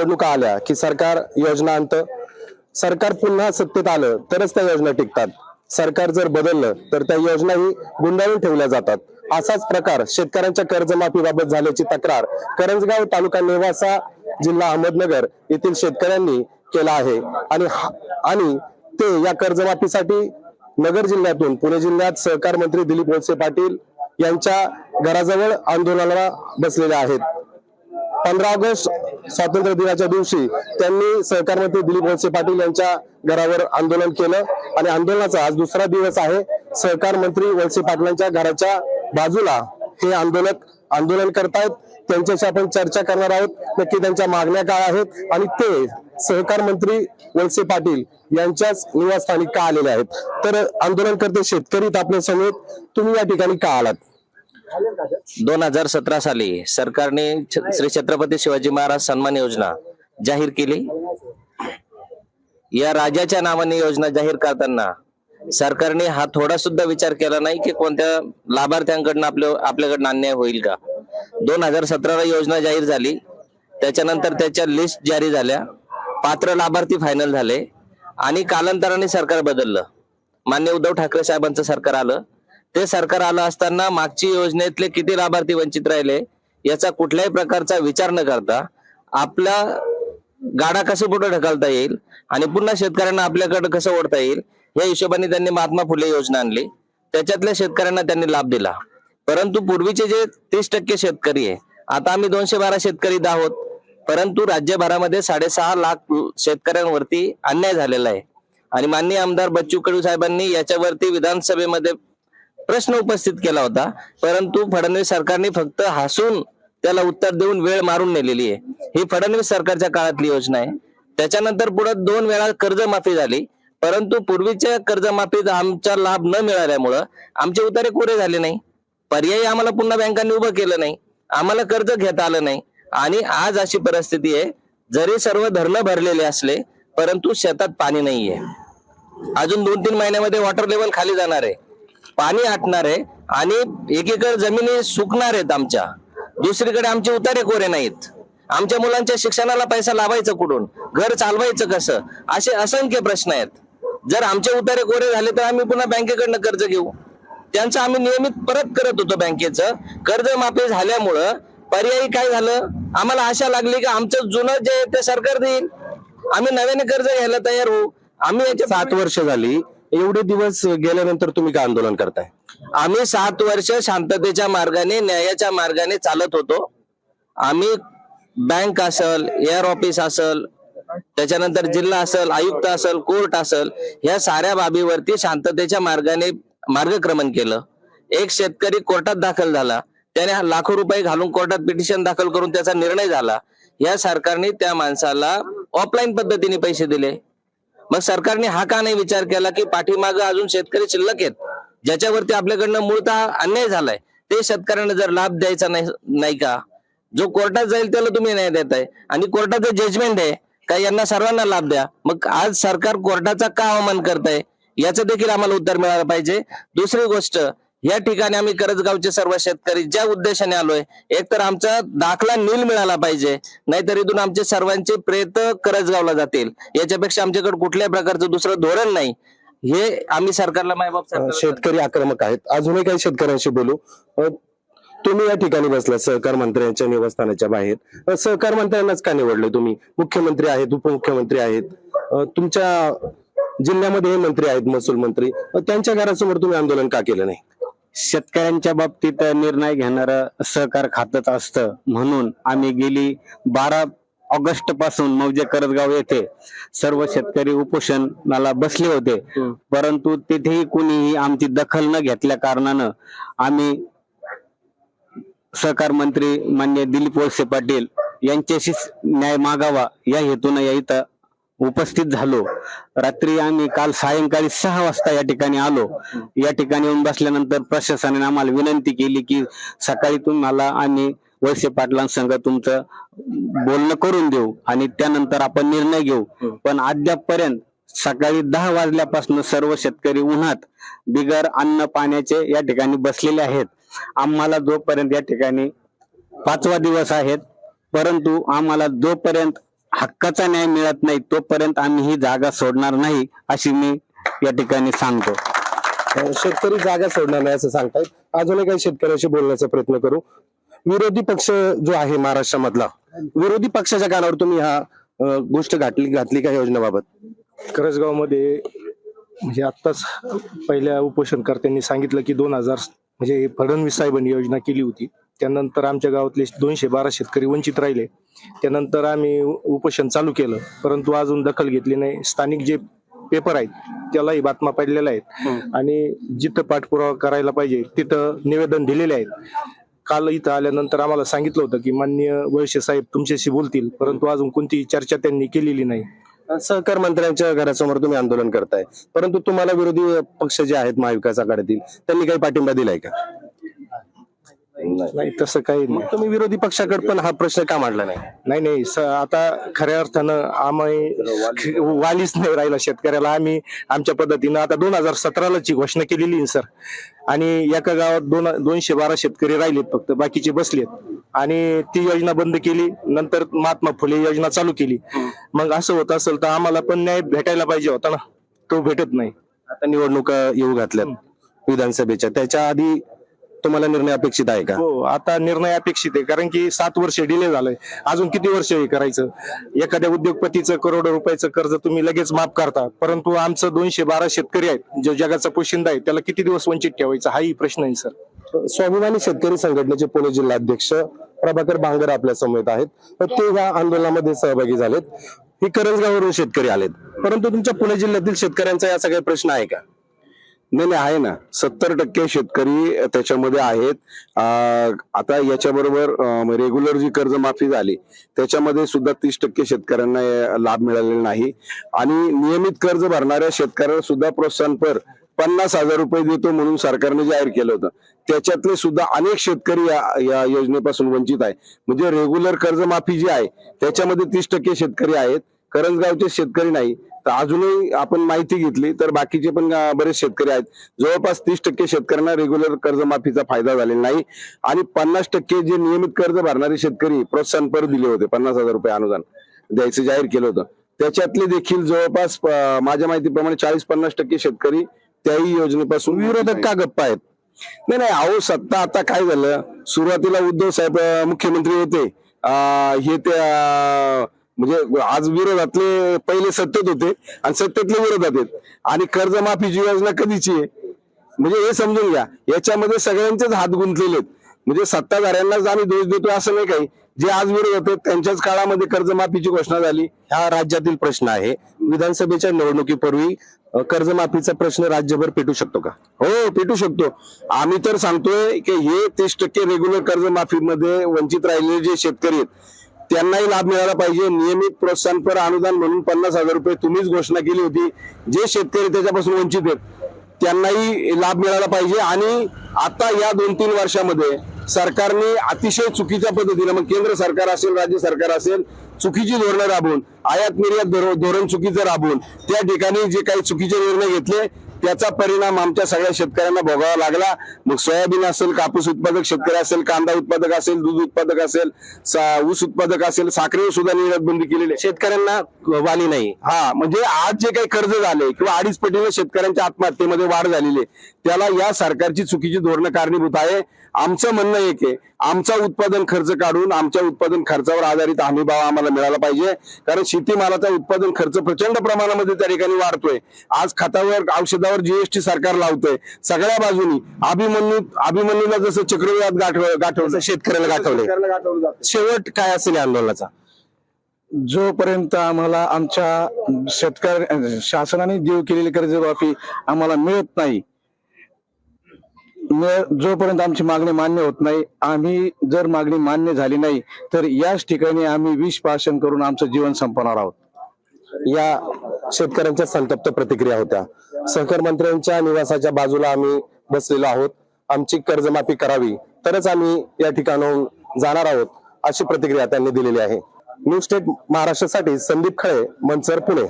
निवडणुका आल्या की सरकार योजना आणतं. सरकार पुन्हा सत्तेत आलं तरच त्या योजना टिकतात. सरकार जर बदललं तर त्या योजनाही गुंडाळून ठेवल्या जातात. असाच प्रकार शेतकऱ्यांच्या कर्जमाफीबाबत झाल्याची तक्रार करंजगाव तालुका नेवासा जिल्हा अहमदनगर येथील शेतकऱ्यांनी केला आहे. आणि आणि ते या कर्जमाफीसाठी नगर जिल्ह्यातून पुणे जिल्ह्यात सहकार मंत्री दिलीप वळसे पाटील यांच्या घराजवळ आंदोलनाला बसलेले आहेत. पंधरा ऑगस्ट स्वातंत्र्य दिनाच्या दिवशी त्यांनी सहकारमंत्री दिलीप वळसे पाटील यांच्या घरावर आंदोलन केलं. आणि आंदोलनाचा आज दुसरा दिवस आहे. सहकार मंत्री वळसे पाटलांच्या घराच्या बाजूला हे आंदोलक आंदोलन करतायत. त्यांच्याशी आपण चर्चा करणार आहोत. नक्की त्यांच्या मागण्या काय आहेत? आणि ते सहकार मंत्री वळसे पाटील यांच्याच निवासस्थानी का आलेले आहेत? तर आंदोलनकर्ते शेतकरी आपल्या समेत तुम्ही या ठिकाणी का आलात? दोन हजार सतरा साली सरकारने श्री छत्रपती शिवाजी महाराज सन्मान योजना जाहीर केली. या राजाच्या नावाने योजना जाहीर करताना सरकारने हा थोडा सुद्धा विचार केला नाही की कोणत्या लाभार्थ्यांकडनं आपल्या आपल्याकडनं अन्याय होईल का? दोन हजार सतराला योजना जाहीर झाली. त्याच्यानंतर त्याच्या लिस्ट जारी झाल्या. पात्र लाभार्थी फायनल झाले. आणि कालांतराने सरकार बदललं. मान्य उद्धव ठाकरे साहेबांचं सरकार आलं. ते सरकार आलं असताना मागची योजनेतले किती लाभार्थी वंचित राहिले याचा कुठल्याही प्रकारचा विचार न करता आपला गाडा कसं पुढे ढकलता येईल आणि पुन्हा शेतकऱ्यांना आपल्याकडे कसं ओढता येईल या हिशोबाने त्यांनी महात्मा फुले योजना आणली. त्याच्यातल्या शेतकऱ्यांना त्यांनी लाभ दिला. परंतु पूर्वीचे जे तीस टक्के शेतकरी आहे आता आम्ही दोनशे बारा शेतकरी आहोत. परंतु राज्यभरामध्ये साडेसहा लाख शेतकऱ्यांवरती अन्याय झालेला आहे. आणि माननीय आमदार बच्चू कडू साहेबांनी याच्यावरती विधानसभेमध्ये प्रश्न उपस्थित केला होता. परंतु फडणवीस सरकारने फक्त हसून त्याला उत्तर देऊन वेळ मारून नेलेली आहे. ही फडणवीस सरकारच्या काळातली योजना आहे. त्याच्यानंतर पुढे दोन वेळा कर्जमाफी झाली. परंतु पूर्वीच्या कर्जमाफीत आमचा लाभ न मिळाल्यामुळं आमचे उतारे कोरे झाले नाही. पर्यायी आम्हाला पुन्हा बँकांनी उभं केलं नाही. आम्हाला कर्ज घेता आलं नाही. आणि आज अशी परिस्थिती आहे. जरी सर्व धरणं भरलेले असले परंतु शेतात पाणी नाहीये. अजून दोन तीन महिन्यामध्ये वॉटर लेवल खाली जाणार आहे. पाणी आटणार आहे आणि एकीकडे जमिनी सुकणार आहेत आमच्या. दुसरीकडे आमचे उतारे कोरे नाहीत. आमच्या मुलांच्या शिक्षणाला पैसा लावायचा कुठून? घर चालवायचं कसं? असे असंख्य प्रश्न आहेत. जर आमचे उतारे कोरे झाले तर आम्ही पुन्हा बँकेकडनं कर्ज घेऊ. त्यांचं आम्ही नियमित परत करत होतो बँकेचं. कर्ज माफी झाल्यामुळं पर्यायी काय झालं? आम्हाला आशा लागली की आमचं जुनं जे आहे ते सरकार देईल. आम्ही नव्याने कर्ज घ्यायला तयार होऊ. आम्ही याच्या सात वर्ष झाली. एवढे दिवस गेल्यानंतर तुम्ही का आंदोलन करताय? आम्ही सात वर्ष शांततेच्या मार्गाने न्यायाच्या मार्गाने चालत होतो. आम्ही बँक असल एअर ऑफिस असल त्याच्यानंतर जिल्हा असल आयुक्त असल कोर्ट असल ह्या साऱ्या बाबीवरती शांततेच्या मार्गाने मार्गक्रमण केलं. एक शेतकरी कोर्टात दाखल झाला. त्याने लाखो रुपये घालून कोर्टात पिटिशन दाखल करून त्याचा निर्णय झाला. या सरकारने त्या माणसाला ऑफलाईन पद्धतीने पैसे दिले. मग सरकारने हा का नाही विचार केला की पाठीमागं अजून शेतकरी शिल्लक आहेत? ज्याच्यावरती आपल्याकडनं मूळतः अन्याय झालाय ते शेतकऱ्यांना जर लाभ द्यायचा नाही नाही का? जो कोर्टात जाईल त्याला तुम्ही न्याय देताय. आणि कोर्टाचं जजमेंट आहे का यांना सर्वांना लाभ द्या? मग आज सरकार कोर्टाचा का अवमान करताय? याचं देखील आम्हाला उत्तर मिळालं पाहिजे. दुसरी गोष्ट या ठिकाणी आम्ही करजगावचे सर्व शेतकरी ज्या उद्देशाने आलोय एक तर आमचा दाखला नील मिळाला पाहिजे नाहीतर इथून आमचे सर्वांचे प्रेत करजगावला जातील. याच्यापेक्षा आमच्याकडे कुठल्याही प्रकारचं दुसरं धोरण नाही. हे आम्ही सरकारला मायबाप शेतकरी आक्रमक आहेत. अजूनही काही शेतकऱ्यांशी बोलू. तुम्ही या ठिकाणी बसला सहकार मंत्र्यांच्या निवासस्थानाच्या बाहेर. सहकार मंत्र्यांनाच का निवडले तुम्ही? मुख्यमंत्री आहेत उपमुख्यमंत्री आहेत. तुमच्या जिल्ह्यामध्ये हे मंत्री आहेत महसूल मंत्री. त्यांच्या घरासमोर तुम्ही आंदोलन का केलं नाही? शेतकऱ्यांच्या बाबतीत निर्णय घेणार सहकार खातच असतं. म्हणून आम्ही गेली बारा ऑगस्टपासून मौजे करदगाव येथे सर्व शेतकरी उपोषणाला बसले होते. परंतु तिथेही कुणीही आमची दखल न घेतल्या कारणानं आम्ही सहकार मंत्री मान्य दिलीप वळसे पाटील यांच्याशीच न्याय मागावा या हेतून या इथं उपस्थित झालो. रात्री आम्ही काल सायंकाळी सहा वाजता या ठिकाणी आलो. या ठिकाणी येऊन बसल्यानंतर प्रशासनाने आम्हाला विनंती केली की सकाळी तुम्हाला आम्ही वळसे पाटलांसंग तुमचं बोलणं करून देऊ आणि त्यानंतर आपण निर्णय घेऊ. पण अद्यापपर्यंत सकाळी दहा वाजल्यापासून सर्व शेतकरी उन्हात बिगर अन्न पाण्याचे या ठिकाणी बसलेले आहेत. आम्हाला जोपर्यंत या ठिकाणी पाचवा दिवस आहेत परंतु आम्हाला जोपर्यंत हक्काचा न्याय मिळत नाही तोपर्यंत आम्ही ही जागा सोडणार नाही अशी मी या ठिकाणी सांगतो. शेतकरी जागा सोडणार नाही असं सांगतायत. अजूनही काही शेतकऱ्याशी बोलण्याचा प्रयत्न करू. विरोधी पक्ष जो आहे महाराष्ट्रामधला विरोधी पक्षाच्या कानावर तुम्ही हा अं, गोष्ट घातली घातली का योजनेबाबत? करसगावमध्ये म्हणजे आत्ताच पहिल्या उपोषणकर्त्यांनी सांगितलं की दोन हजार म्हणजे फडणवीस साहेबांनी योजना केली होती. त्यानंतर आमच्या गावातले दोनशे बारा शेतकरी वंचित राहिले. त्यानंतर आम्ही उपोषण चालू केलं. परंतु अजून दखल घेतली नाही. स्थानिक जे पेपर आहेत त्यालाही बातम्या पडलेल्या आहेत. आणि जिथं पाठपुरावा करायला पाहिजे तिथं निवेदन दिलेले आहेत. काल इथं आल्यानंतर आम्हाला सांगितलं होतं की माननीय वळसे साहेब तुमच्याशी बोलतील. परंतु अजून कोणतीही चर्चा त्यांनी केलेली नाही. सहकार मंत्र्यांच्या घरासमोर तुम्ही आंदोलन करताय. परंतु तुम्हाला विरोधी पक्ष जे आहेत महाविकास आघाडीतील त्यांनी काही पाठिंबा दिलाय का? नाही. तसं काही नाही. मग तुम्ही विरोधी पक्षाकडे पण हा प्रश्न का मांडला नाही? नाही नाही स- आता खऱ्या अर्थानं आम्ही वालीच नाही राहिला शेतकऱ्याला. आम्ही आमच्या पद्धतीनं आता दोन हजार सतराला ची घोषणा केलेली आहे सर. आणि एका गावात दोन दोनशे बारा शेतकरी राहिलेत फक्त बाकीचे बसलेत. आणि ती योजना बंद केली नंतर महात्मा फुले योजना चालू केली. मग असं होत असेल तर आम्हाला पण न्याय भेटायला पाहिजे होता ना. तो भेटत नाही. आता निवडणुका येऊ घातल्यात विधानसभेच्या. त्याच्या आधी तुम्हाला निर्णय अपेक्षित आहे का? हो आता निर्णय अपेक्षित आहे कारण की सात वर्ष डिले झालंय. अजून किती वर्ष हे करायचं? एखाद्या उद्योगपतीचं करोडो रुपयाचं कर्ज तुम्ही लगेच माफ करता परंतु आमचं दोनशे बारा शेतकरी आहेत जो जगाचा पोशिंदा आहे त्याला किती दिवस वंचित ठेवायचा? हाही प्रश्न आहे सर. स्वाभिमानी शेतकरी संघटनेचे पुणे जिल्हाध्यक्ष प्रभाकर भांगर आपल्या समवेत आहेत. तर ते या आंदोलनामध्ये सहभागी झालेत. हे करंजगावरून शेतकरी आलेत. परंतु तुमच्या पुणे जिल्ह्यातील शेतकऱ्यांचा या सगळ्या प्रश्न आहे का? नाही नाही आहे ना. सत्तर टक्के शेतकरी त्याच्यामध्ये आहेत. आता याच्याबरोबर रेग्युलर जी कर्जमाफी झाली त्याच्यामध्ये सुद्धा तीस टक्के शेतकऱ्यांना लाभ मिळालेला नाही. आणि नियमित कर्ज भरणाऱ्या शेतकऱ्याला सुद्धा प्रोत्साहनपर पन्नास हजार रुपये देतो म्हणून सरकारने जाहीर केलं होतं. त्याच्यातले सुद्धा अनेक शेतकरी या या योजनेपासून वंचित आहे. म्हणजे रेग्युलर कर्जमाफी जी आहे त्याच्यामध्ये तीस टक्के शेतकरी आहेत. करंजगावचे शेतकरी नाही. तर अजूनही आपण माहिती घेतली तर बाकीचे पण बरेच शेतकरी आहेत. जवळपास तीस टक्के शेतकऱ्यांना रेग्युलर कर्जमाफीचा फायदा झालेला नाही. आणि पन्नास टक्के जे नियमित कर्ज भरणारे शेतकरी प्रोत्साहनपर दिले होते पन्नास हजार रुपये अनुदान द्यायचं जाहीर केलं होतं. त्याच्यातले देखील जवळपास माझ्या माहितीप्रमाणे चाळीस पन्नास टक्के शेतकरी त्याही योजनेपासून विरोधक का गप्पा आहेत? नाही नाही अहो सत्ता आता काय झालं? सुरुवातीला उद्धव साहेब मुख्यमंत्री होते. हे ते अं, म्हणजे आज विरोधातले पहिले सत्तेत होते आणि सत्तेतले विरोधात आहेत. आणि कर्जमाफीची योजना कधीची आहे? म्हणजे हे समजून घ्या. याच्यामध्ये सगळ्यांचेच हात गुंतलेले आहेत. म्हणजे सत्ताधाऱ्यांनाच आम्ही दोष देतोय असं नाही काही. जे आज विरोध होते त्यांच्याच काळामध्ये कर्जमाफीची घोषणा झाली. हा राज्यातील प्रश्न आहे. विधानसभेच्या निवडणुकीपूर्वी कर्जमाफीचा प्रश्न राज्यभर पेटू शकतो का? हो पेटू शकतो. आम्ही तर सांगतोय की हे तीस टक्के रेग्युलर कर्जमाफीमध्ये वंचित राहिलेले जे शेतकरी आहेत त्यांनाही लाभ मिळाला पाहिजे. नियमित प्रोत्साहनपर अनुदान म्हणून पन्नास हजार रुपये तुम्हीच घोषणा केली होती. जे शेतकरी त्याच्यापासून वंचित आहेत त्यांनाही लाभ मिळाला पाहिजे. आणि आता या दोन तीन वर्षामध्ये सरकारने अतिशय चुकीच्या पद्धतीने मग केंद्र सरकार असेल राज्य सरकार असेल चुकीची धोरणं राबवून आयात निर्यात धोरण चुकीचं राबवून त्या ठिकाणी जे काही चुकीचे निर्णय घेतले त्याचा परिणाम आमच्या सगळ्या शेतकऱ्यांना भोगावा लागला. मग सोयाबीन असेल कापूस उत्पादक शेतकरी असेल कांदा उत्पादक असेल दूध उत्पादक असेल ऊस उत्पादक असेल साखरेवर सुद्धा निर्यात बंदी केलेली आहे. शेतकऱ्यांना वाली नाही. हा म्हणजे आज जे काही कर्ज झाले किंवा अडीच पटीने शेतकऱ्यांच्या आत्महत्येमध्ये वाढ झालेली आहे. त्याला या सरकारची चुकीची धोरणं कारणीभूत आहे. आमचं म्हणणं एक आहे आमचा उत्पादन खर्च काढून आमच्या उत्पादन खर्चावर आधारित हमी भाव आम्हाला मिळाला पाहिजे. कारण शेतीमालाचा उत्पादन खर्च प्रचंड प्रमाणामध्ये त्या ठिकाणी वाढतोय. आज खतावर औषधावर जीएसटी सरकार लावतोय. सगळ्या बाजूनी. अभिमन्यू अभिमन्यूला जसं चक्रव्यूहात गाठव गाठवलं तसं शेतकऱ्याला गाठवले शेवट काय असेल या आंदोलनाचा? जोपर्यंत आम्हाला आमच्या शेतकरी शासनाने देऊ केलेली कर्जमाफी आम्हाला मिळत नाही जोपर्यंत आमची मागणी मान्य होत नाही आम्ही जर मागणी मान्य झाली नाही तर याच ठिकाणी आम्ही विष पाशन करून आमचं जीवन संपवणार आहोत. या शेतकऱ्यांच्या संतप्त प्रतिक्रिया होत्या. सहकार मंत्र्यांच्या निवासाच्या बाजूला आम्ही बसलेलो आहोत. आमची कर्जमाफी करावी तरच आम्ही या ठिकाणाहून जाणार आहोत अशी प्रतिक्रिया त्यांनी दिलेली आहे. न्यू स्टेट महाराष्ट्रासाठी संदीप खळे मंचर पुणे.